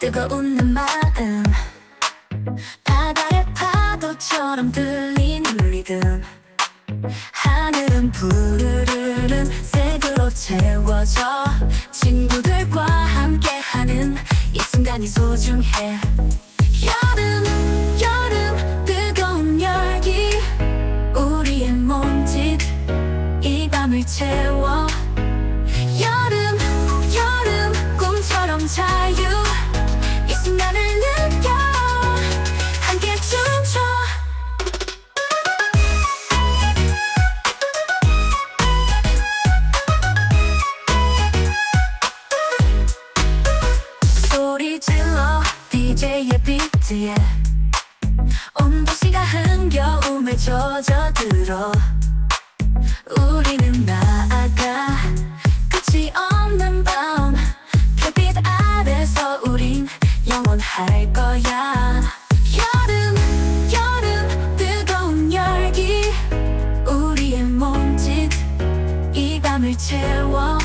너 웃는 마음 바다의 파도처럼 들리는 리듬. 하늘은 푸르르른 색으로 채워져 친구들과 함께하는 이 순간이 소중해. 여름 여름 뜨거운 열기. 우리의 몸짓 이 밤을 채워 DJ의 비트에 온 도시가 흥겨움에 젖어들어 우리는 나아가 끝이 없는 밤 별빛 아래서 우린 영원할 거야. 여름 여름 뜨거운 열기 우리의 몸짓 이 밤을 채워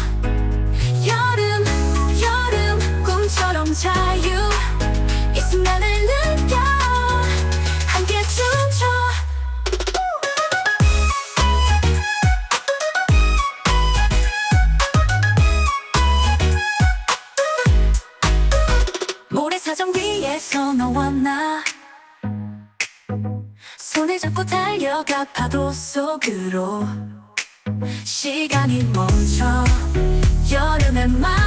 모래사장 위에서 너와 나. 손을 잡고 달려가 파도 속으로. 시간이 멈춰. 여름의 마